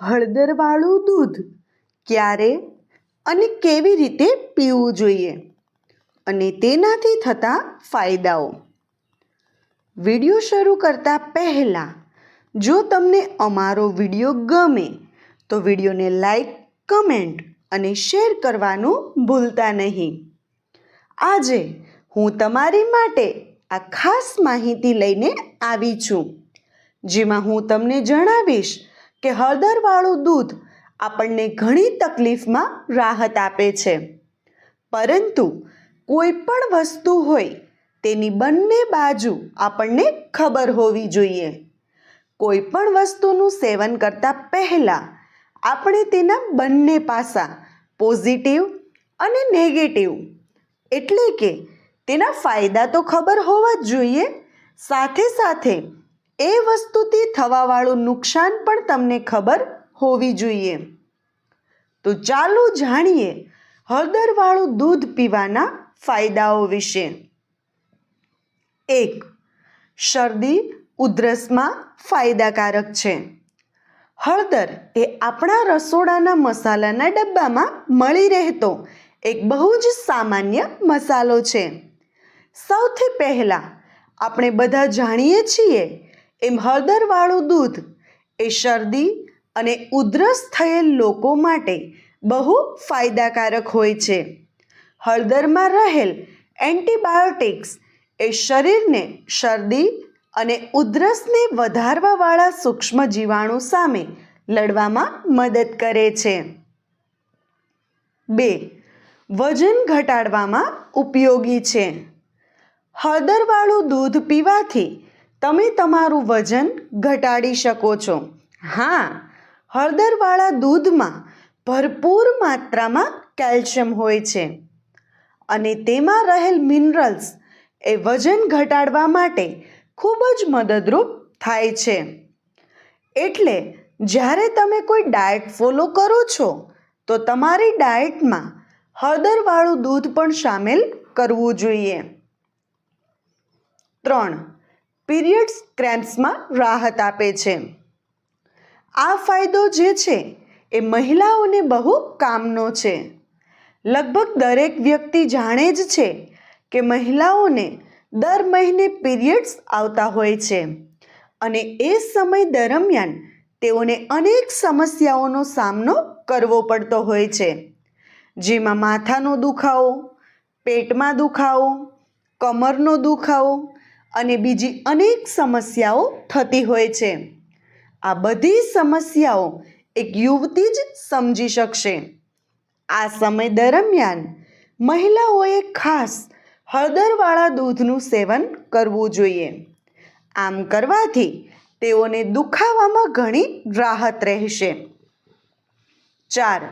હળદરવાળું દૂધ ક્યારે અને કેવી રીતે પીવું જોઈએ અને તેનાથી થતા ફાયદાઓ. વીડિયો શરૂ કરતા પહેલાં, જો તમને અમારો વીડિયો ગમે, તો વિડીયોને લાઈક, કમેન્ટ અને શેર કરવાનું ભૂલતા નહીં. આજે હું તમારી માટે આ ખાસ માહિતી લઈને આવી છું, જેમાં હું તમને જણાવીશ કે હળદરવાળું દૂધ આપણને ઘણી તકલીફમાં રાહત આપે છે. પરંતુ કોઈ પણ વસ્તુ હોય તેની બંને બાજુ આપણને ખબર હોવી જોઈએ. કોઈ પણ વસ્તુનું સેવન કરતાં પહેલાં આપણે તેના બંને પાસા પોઝિટિવ અને નેગેટિવ એટલે કે તેના ફાયદા તો ખબર હોવા જ જોઈએ. સાથે સાથે એ વસ્તુથી થવાવાળું નુકસાન પણ તમને ખબર હોવી જોઈએ. તો ચાલો જાણીએ હળદરવાળું દૂધ પીવાના ફાયદાઓ વિશે. એક, શરદી ઉધરસમાં ફાયદાકારક છે. હળદર એ આપણા રસોડાના મસાલાના ડબ્બામાં મળી રહેતો એક બહુ જ સામાન્ય મસાલો છે. સૌથી પહેલાં આપણે બધા જાણીએ છીએ એમ હળદરવાળું દૂધ એ શરદી અને ઉધરસ થયેલ લોકો માટે બહુ ફાયદાકારક હોય છે. હળદરમાં રહેલ એન્ટીબાયોટિક્સ એ શરીરને શરદી અને ઉધરસને વધારવાવાળા સૂક્ષ્મ જીવાણુ સામે લડવામાં મદદ કરે છે. બે, વજન ઘટાડવામાં ઉપયોગી છે. હળદરવાળું દૂધ પીવાથી તમે તમારું વજન ઘટાડી શકો છો. હા, હળદરવાળા દૂધમાં ભરપૂર માત્રામાં કેલ્શિયમ હોય છે અને તેમાં રહેલ મિનરલ્સ એ વજન ઘટાડવા માટે ખૂબ જ મદદરૂપ થાય છે. એટલે જ્યારે તમે કોઈ ડાયટ ફોલો કરો છો, તો તમારી ડાયટમાં હળદરવાળું દૂધ પણ સામેલ કરવું જોઈએ. ત્રણ પીરિયડ્સ ક્રેમ્પ્સમાં રાહત આપે છે. આ ફાયદો જે છે એ મહિલાઓને બહુ કામનો છે. લગભગ દરેક વ્યક્તિ જાણે જ છે કે મહિલાઓને દર મહિને પીરિયડ્સ આવતા હોય છે અને એ સમય દરમિયાન તેઓને અનેક સમસ્યાઓનો સામનો કરવો પડતો હોય છે. જેમાં માથાનો દુખાવો, પેટમાં દુખાવો, કમરનો દુખાવો અને બીજી અનેક સમસ્યાઓ થતી હોય છે. આ બધી સમસ્યાઓ એક યુવતી જ સમજી શકશે. આ સમય દરમિયાન મહિલાઓએ ખાસ હળદરવાળા દૂધનું સેવન કરવું જોઈએ. આમ કરવાથી તેઓને દુખાવામાં ઘણી રાહત રહેશે. ચાર,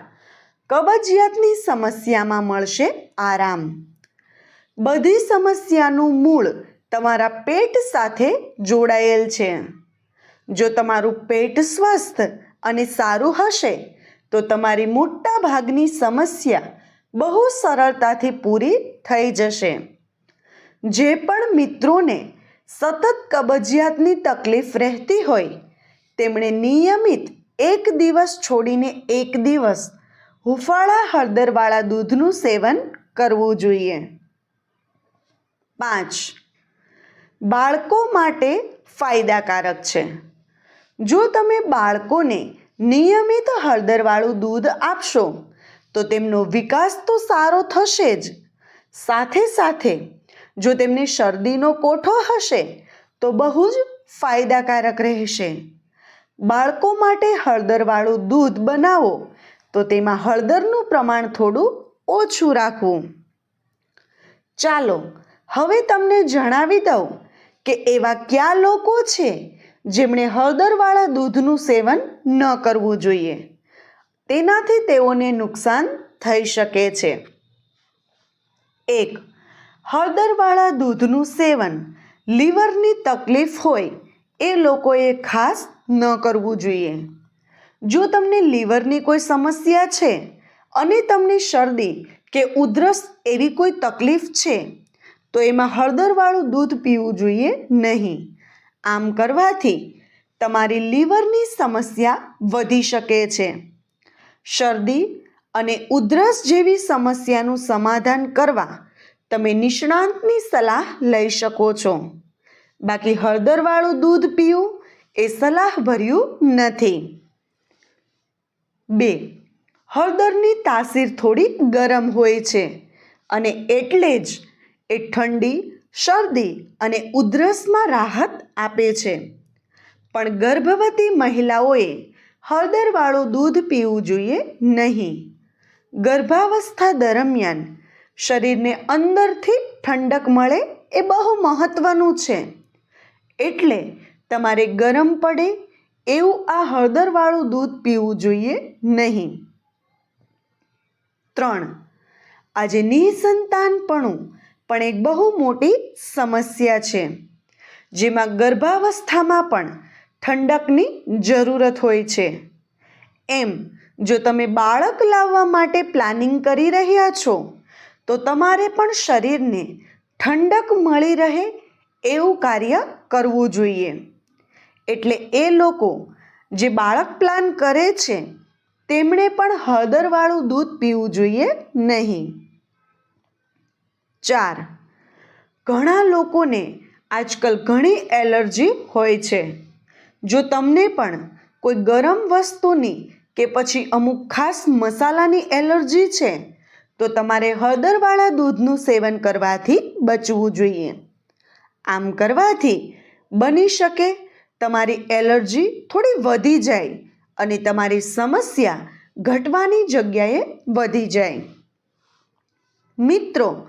કબજિયાતની સમસ્યામાં મળશે આરામ. બધી સમસ્યાનું મૂળ તમારા પેટ સાથે જોડાયેલ છે. જો તમારું પેટ સ્વસ્થ અને સારું હશે, તો તમારી મોટા ભાગની સમસ્યા બહુ સરળતાથી પૂરી થઈ જશે. જે પણ મિત્રોને સતત કબજિયાતની તકલીફ રહેતી હોય, તેમણે નિયમિત એક દિવસ છોડીને એક દિવસ હુફાળા હળદરવાળા દૂધનું સેવન કરવું જોઈએ. પાંચ બાળકો માટે ફાયદાકારક છે. જો તમે બાળકોને નિયમિત હળદરવાળું દૂધ આપશો, તો તેમનો વિકાસ તો સારો થશે જ. સાથે સાથે જો તેમને શરદીનો કોઠો હશે, તો બહુ જ ફાયદાકારક રહેશે. બાળકો માટે હળદરવાળું દૂધ બનાવો, તો તેમાં હળદરનું પ્રમાણ થોડું ઓછું રાખવું. ચાલો, હવે તમને જણાવી દઉં કે એવા કયા લોકો છે જેમણે હળદરવાળા દૂધનું સેવન ન કરવું જોઈએ? તેનાથી તેઓને નુકસાન થઈ શકે છે. એક, હળદરવાળા દૂધનું સેવન. લીવરની તકલીફ હોય એ લોકોએ ખાસ ન કરવું જોઈએ. જો તમને લીવરની કોઈ સમસ્યા છે અને તમને શરદી કે ઉધરસ એવી કોઈ તકલીફ છે તો એમાં હળદરવાળું દૂધ પીવું જોઈએ નહીં. આમ કરવાથી તમારી લીવરની સમસ્યા વધી શકે છે. શરદી અને ઉધરસ જેવી સમસ્યાનું સમાધાન કરવા તમે નિષ્ણાંતની સલાહ લઈ શકો છો. બાકી હળદરવાળું દૂધ પીવું એ સલાહભર્યું નથી. બે, હળદરની તાસીર થોડી ગરમ હોય છે અને એટલે જ એ ઠંડી, શરદી અને ઉધરસમાં રાહત આપે છે. પણ ગર્ભવતી મહિલાઓએ હળદરવાળું દૂધ પીવું જોઈએ નહીં. ગર્ભાવસ્થા દરમિયાન શરીરને અંદરથી ઠંડક મળે એ બહુ મહત્ત્વનું છે. એટલે તમારે ગરમ પડે એવું આ હળદરવાળું દૂધ પીવું જોઈએ નહીં. ત્રણ. આજે નિસંતાનપણું પણ એક બહુ મોટી સમસ્યા છે, જેમાં ગર્ભાવસ્થામાં પણ ઠંડકની જરૂરત હોય છે. એમ, જો તમે બાળક લાવવા માટે પ્લાનિંગ કરી રહ્યા છો, તો તમારે પણ શરીરને ઠંડક મળી રહે એવું કાર્ય કરવું જોઈએ. એટલે એ લોકો જે બાળક પ્લાન કરે છે, તેમણે પણ હળદરવાળું દૂધ પીવું જોઈએ નહીં. ચાર. ઘણા લોકોને આજકાલ ઘણી એલર્જી હોય છે. જો તમને પણ કોઈ ગરમ વસ્તુની કે પછી અમુક ખાસ મસાલાની એલર્જી છે, તો તમારે હળદરવાળા દૂધનું સેવન કરવાથી બચવું જોઈએ. આમ કરવાથી બની શકે તમારી એલર્જી થોડી વધી જાય અને તમારી સમસ્યા ઘટવાની જગ્યાએ વધી જાય. મિત્રો